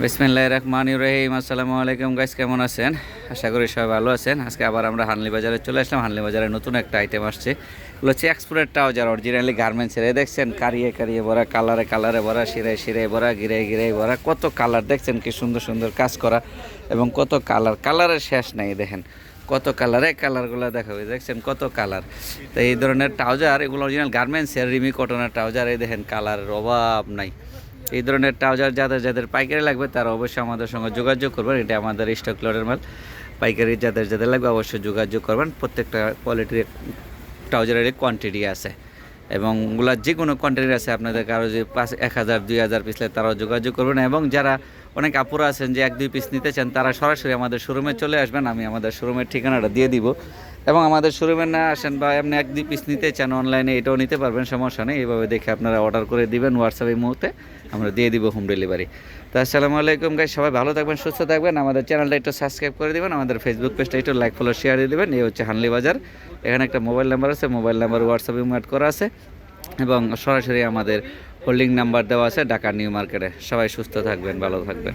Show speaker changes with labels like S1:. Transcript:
S1: বিসমিল্লাহ রহমান রহিম। আসসালামু আলাইকুম গাইস কেমন আছেন? আশা করি সবাই ভালো আছেন। আজকে আবার আমরা হানলি বাজারে চলে আসলাম। হানলি বাজারে নতুন একটা আইটেম আসছে। এগুলো হচ্ছে এক্সপোর্টের ট্রাউজার অরিজিনালি গার্মেন্টসের দেখছেন, কারিয়ে কারিয়ে ভরা কালারে কালারে ভরা, শিরায় শিরায় ভরা গিরে গিরে ভরা। কত কালার দেখছেন কি সুন্দর সুন্দর কাজ করা এবং কত কালার কালারের শেষ নেই দেখেন। কত কালার কালারগুলো দেখাবে দেখছেন কত কালার তো এই ধরনের ট্রাউজার এগুলো অরিজিনাল গার্মেন্টসের রিমি কটনের ট্রাউজার এই দেখেন কালারের অভাব নাই। এই ধরনের ট্রাউজার যাদের যাদের পাইকারি লাগবে, তারা অবশ্যই আমাদের সঙ্গে যোগাযোগ করবেন। এটা আমাদের স্টক লটের মাল। পাইকারি যাদের যাদের লাগবে, অবশ্যই যোগাযোগ করবেন। প্রত্যেকটা কোয়ালিটির ট্রাউজারের কোয়ান্টিটি আছে। এবং ওগুলা যে কোনো কোয়ান্টিটি আছে, আপনাদের কারও যে পাঁচ, এক হাজার, দুই হাজার পিস তারাও যোগাযোগ করবেন। এবং যারা অনেক আপুরা আছেন যে এক, দুই পিস নিতে চান, তারা সরাসরি আমাদের শোরুমে চলে আসবেন। আমি আমাদের শোরুমের ঠিকানাটা দিয়ে দিব। এবং আমাদের শোরুমে না আসেন বা এমনি এক দুই পিস নিতে চান অনলাইনে এটাও নিতে পারবেন, সমস্যা নেই। এইভাবে দেখে আপনারা অর্ডার করে দিবেন হোয়াটসঅ্যাপের মুহূর্তে, আমরা দিয়ে দিব হোম ডেলিভারি তো আসসালামু আলাইকুম গাই সবাই ভালো থাকবেন, সুস্থ থাকবেন। আমাদের চ্যানেলটা একটু সাবস্ক্রাইব করে দেবেন, আমাদের ফেসবুক পেজটা একটু লাইক ফলো শেয়ার দিয়ে দেবেন। এই হচ্ছে হানলি বাজার। এখানে একটা মোবাইল নাম্বার আছে মোবাইল নাম্বার হোয়াটসঅ্যাপে অ্যাড করা আছে। এবং সরাসরি আমাদের হোল্ডিং নাম্বার দেওয়া আছে, ঢাকা নিউ মার্কেটে। সবাই সুস্থ থাকবেন, ভালো থাকবেন।